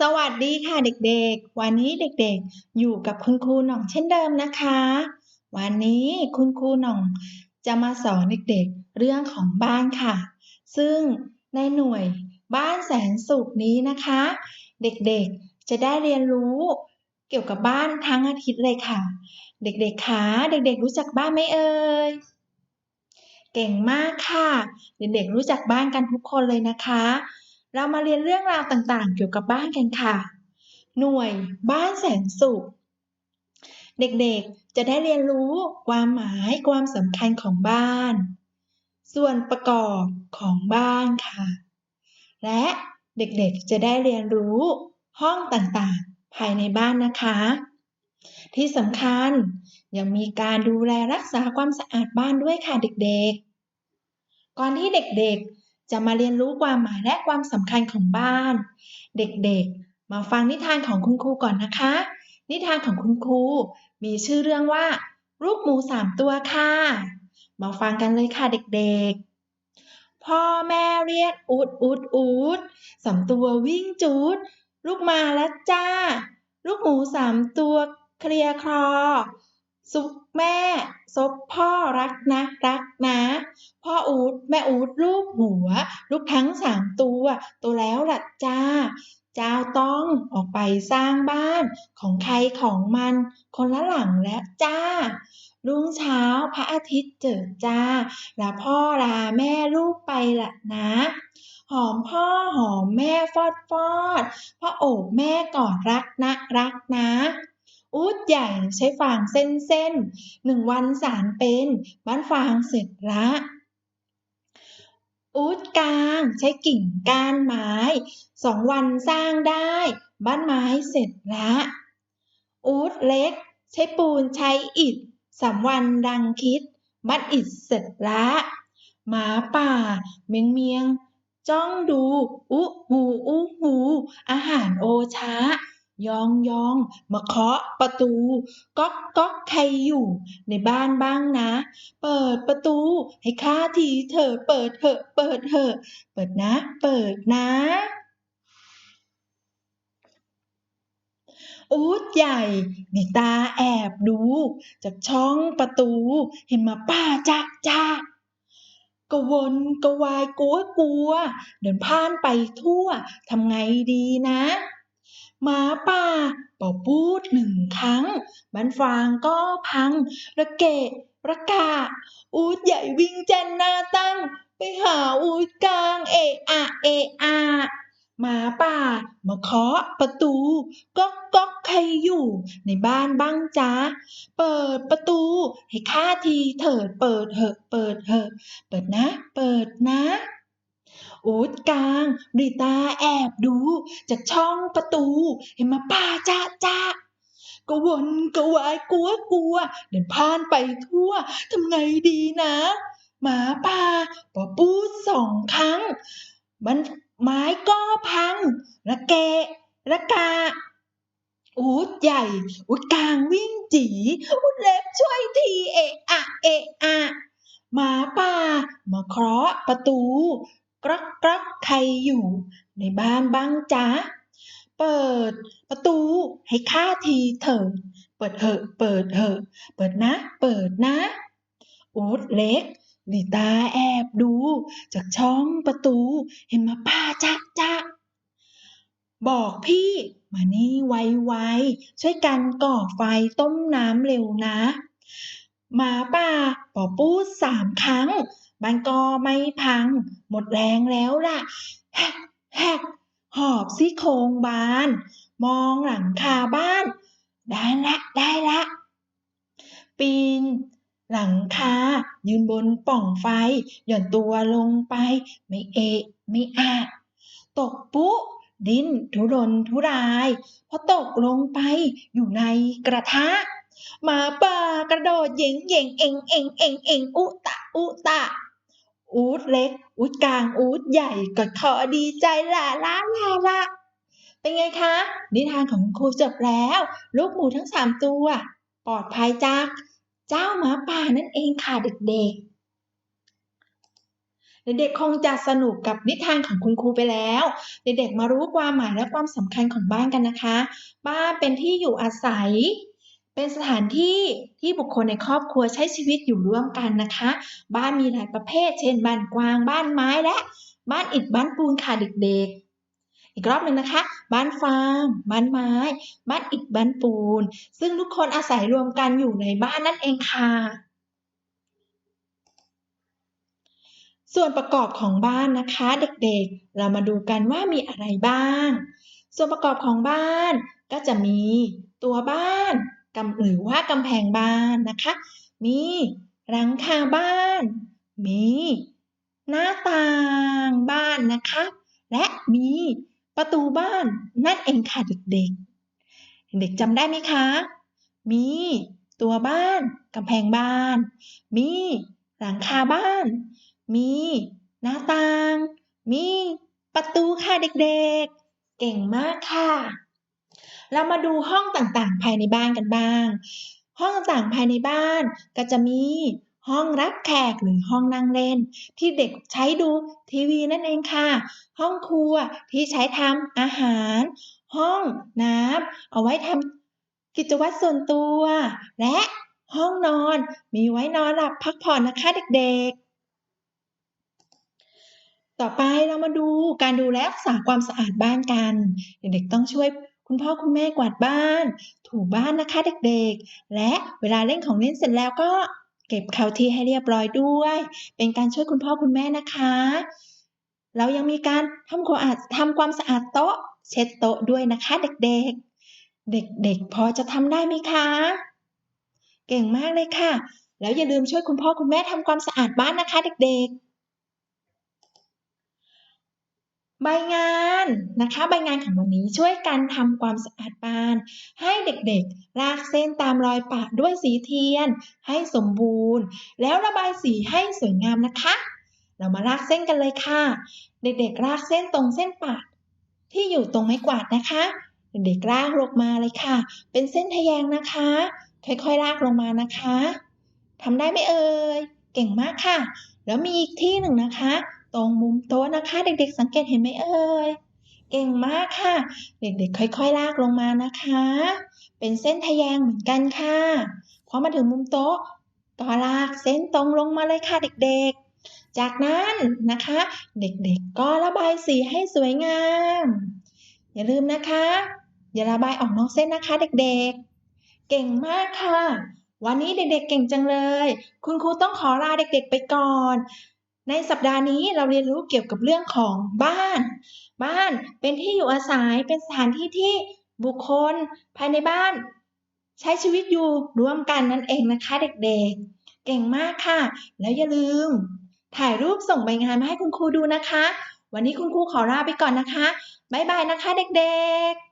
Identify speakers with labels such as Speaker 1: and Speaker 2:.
Speaker 1: สวัสดีค่ะเด็กๆ วันนี้เด็กๆ อยู่กับคุณครูหน่องเช่นเดิมนะคะ วันนี้คุณครูหน่องจะมาสอนเด็กๆ เรื่องของบ้านค่ะ ซึ่งในหน่วยบ้านแสนสุขนี้นะคะ เด็กๆ จะได้เรียนรู้เกี่ยวกับบ้านทั้งอาทิตย์เลยค่ะ เด็กๆคะเด็กๆ รู้จักบ้านไหมเอ่ย เก่งมากค่ะ เด็กๆ รู้จักบ้านกันทุกคนเลยนะคะ เรามาเรียนเรื่องราวต่างๆ เกี่ยวกับบ้านกันค่ะ หน่วยบ้านแสนสุข เด็กๆ จะได้เรียนรู้ความหมายความสำคัญของบ้าน ส่วนประกอบของบ้านค่ะ และเด็กๆ จะได้เรียนรู้ห้องต่างๆ ภายในบ้านนะคะ ที่สำคัญยังมีการดูแลรักษาความสะอาดบ้านด้วยค่ะเด็กๆ ก่อนที่เด็กๆ จะมาเรียนรู้ความหมายและความสำคัญของบ้าน เด็กๆ มาฟังนิทานของคุณครูก่อนนะคะ นิทานของคุณครูมีชื่อเรื่องว่า ลูกหมูสามตัวค่ะ มาฟังกันเลยค่ะเด็กๆ พ่อแม่เรียกอูดอูดอูดสามตัววิ่งจูด ลูกมาแล้วจ้า ลูกหมูสามตัวเคลียคลอซุปแม่ซบพ่อรักนะรักนะ แม่อูดลูกหัวลูกทั้งสามตัวโตแล้วล่ะจ้า เจ้าต้องออกไปสร้างบ้านของใครของมัน คนละหลังแล้วจ้า รุ่งเช้าพระอาทิตย์เจิดจ้าลาพ่อลาแม่ลูกไปละนะ หอมพ่อหอมแม่ฟอดฟอดพ่อโอบแม่กอดรักนะรักนะอูดใหญ่ใช้ฟางเส้นเส้นหนึ่งวันสารเป็น บ้านฟางเสร็จละ อูดกลางใช้กิ่งก้านไม้สองวันสร้างได้ บ้านไม้เสร็จละอูดเล็ก ใช้ปูนใช้อิฐสามวันดังคิด บ้านอิฐเสร็จละหมาป่า เมียงเมียง จ้องดู อุหูอุหู อาหารโอชะ ยองยองมาเคาะประตู ก๊อกก๊อกใครอยู่ ในบ้านบ้างนะ เปิดประตู ให้ข้าทีเถอะเปิดเถอะเปิดเถอะเปิดนะ เปิดนะอูดใหญ่ในตาแอบดู จากช่องประตู เห็นมาป้าจ้าจ้ากวนกวายกลัวกลัว เดินผ่านไปทั่วทำไงดีนะ หมาป่าเป่าปูดหนึ่งครั้งบ้านฟางก็พัง ระเกะระกะอูดใหญ่วิ่งแจนหน้าตั้ง ไปหาอูดกลางเอะอะเอะอะหมาป่า มาเคาะประตูก๊อกก๊อกใครอยู่ในบ้านบ้างจ๊ะเปิดประตู ให้ข้าทีเถิดเปิดเหอะเปิดเหอะเปิดนะ เปิดนะ อูดกลางรีตาแอบดู จากช่องประตู เห็นหมาป่าจ้าจ้ากระวนกระวายกลัวกลัว เดินผ่านไปทั่วทำไงดีนะ หมาป่าปอปูดสองครั้ง มันไม้ก็พังระเกะระกาอูดใหญ่อูดกลางวิ่งจีอูดเล็กช่วยทีเอะอะเอะอะหมาป่ามาเคาะประตู กรักกรักใครอยู่ ในบ้านบ้างจ๊ะ เปิด ประตูให้ข้าทีเถิดเปิดเหอะ เปิดเหอะ เปิดนะ เปิดนะอูดเล็กลิตาแอบดู จากช่องประตู เห็นมาป่าจ๊ะจ๊ะบอกพี่มานี่ไวๆช่วยกันก่อไฟต้มน้ำเร็วนะ หมาป่าปอปูดสามครั้ง บ้านก็ไม่พัง หมดแรงแล้วล่ะ แฮกแฮกหอบซี่โครงบาน มองหลังคาบ้าน ได้ละได้ละ ปีน หลังคา ยืนบนป่องไฟ หย่อนตัวลงไป ไม่เอะไม่อะตกปุ๊ดิ้นทุรนทุรายเพราะตกลงไปอยู่ในกระทะหมาป่ากระโดดเย่งเย่งเอ็งเอ็งเอ็งเอ็งอุตะอุตะ อูดเล็ก อูดกลาง อูดใหญ่ก็ขอดีใจละละละละเป็นไงคะ นิทานของคุณครูจบแล้ว ลูกหมูทั้งสามตัว ปลอดภัยจาก เจ้าหมาป่านั่นเองค่ะเด็กๆ เด็กๆคงจะสนุกกับนิทานของคุณครูไปแล้ว เด็กๆมารู้ความหมายและความสำคัญของบ้านกันนะคะ บ้านเป็นที่อยู่อาศัย เป็นสถานที่ที่บุคคลในครอบครัวใช้ชีวิตอยู่ร่วมกันนะคะ บ้านมีหลายประเภท เช่นบ้านกวาง บ้านไม้และ บ้านอิฐบ้านปูนค่ะเด็กๆ อีกรอบหนึ่งนะคะ บ้านฟางบ้านไม้ บ้านอิฐบ้านปูน ซึ่งทุกคนอาศัยรวมกันอยู่ในบ้านนั่นเองค่ะส่วนประกอบของบ้านนะคะเด็กๆ เรามาดูกันว่ามีอะไรบ้าง ส่วนประกอบของบ้านก็จะมีตัวบ้าน กำหรือว่ากำแพงบ้านนะคะ มีหลังคาบ้าน มีหน้าต่างบ้านนะคะ และมีประตูบ้านนั่นเองค่ะเด็กๆ เด็กจำได้ไหมคะ มีตัวบ้านกำแพงบ้าน มีหลังคาบ้าน มีหน้าต่าง มีประตูค่ะเด็กๆ เก่งมากค่ะ เรามาดูห้องต่างๆ ภายในบ้านกันบ้าง ห้องต่างๆภายในบ้านก็จะมีห้องรับแขกหรือห้องนั่งเล่น ที่เด็กใช้ดูทีวีนั่นเองค่ะ ห้องครัวที่ใช้ทำอาหาร ห้องน้ำเอาไว้ทำกิจวัตรส่วนตัว และห้องนอนมีไว้นอนหลับพักผ่อนนะคะเด็กๆ ต่อไปเรามาดูการดูแลรักษาความสะอาดบ้านกัน เด็กๆต้องช่วย คุณพ่อคุณแม่กวาดบ้าน ถูบ้านนะคะเด็กๆ และเวลาเล่นของเล่นเสร็จแล้วก็เก็บเข้าที่ให้เรียบร้อยด้วย เป็นการช่วยคุณพ่อคุณแม่นะคะ เรายังมีการทำความสะอาดทำความสะอาดโต๊ะ เช็ดโต๊ะด้วยนะคะ เด็กๆ เด็กๆ พอจะทำได้ไหมคะ เก่งมากเลยค่ะ แล้วอย่าลืมช่วยคุณพ่อคุณแม่ทำความสะอาดบ้านนะคะ เด็กๆ ใบงานนะคะ ใบงานของวันนี้ช่วยกันทำความสะอาดบ้าน ให้เด็กๆ ลากเส้นตามรอยปะด้วยสีเทียน ให้สมบูรณ์ แล้วระบายสีให้สวยงามนะคะ เรามาลากเส้นกันเลยค่ะ เด็กๆ ลากเส้นตรงเส้นปะที่อยู่ตรงไม้กวาดนะคะ เด็กๆลากลงมาเลยค่ะ เป็นเส้นทะแยงนะคะ ค่อยๆลากลงมานะคะทำได้ไหมเอ่ยเก่งมากค่ะ แล้วมีอีกที่หนึ่งนะคะ ตรงมุมโต๊ะนะคะ เด็กๆ สังเกตเห็นไหมเอ่ยเก่งมากค่ะ เด็กๆ ค่อยๆ ลากลงมานะคะ เป็นเส้นทะแยงเหมือนกันค่ะพอมาถึงมุมโต๊ะก็ลากเส้นตรงลงมาเลยค่ะเด็กๆ จากนั้นนะคะ เด็กๆ ก็ระบายสีให้สวยงาม อย่าลืมนะคะ อย่าระบายออกนอกเส้นนะคะ เด็กๆ เก่งมากค่ะ วันนี้เด็กๆ เก่งจังเลย คุณครูต้องขอลาเด็กๆ ไปก่อน ในสัปดาห์นี้เราเรียนรู้เกี่ยวกับเรื่องของบ้าน บ้านเป็นที่อยู่อาศัยเป็นสถานที่ที่บุคคลภายในบ้าน ใช้ชีวิตอยู่ร่วมกันนั่นเองนะคะเด็กๆ เก่งมากค่ะ แล้วอย่าลืม ถ่ายรูปส่งใบงานมาให้คุณครูดูนะคะ วันนี้คุณครูขอลาไปก่อนนะคะ บ๊ายบายนะคะเด็กๆ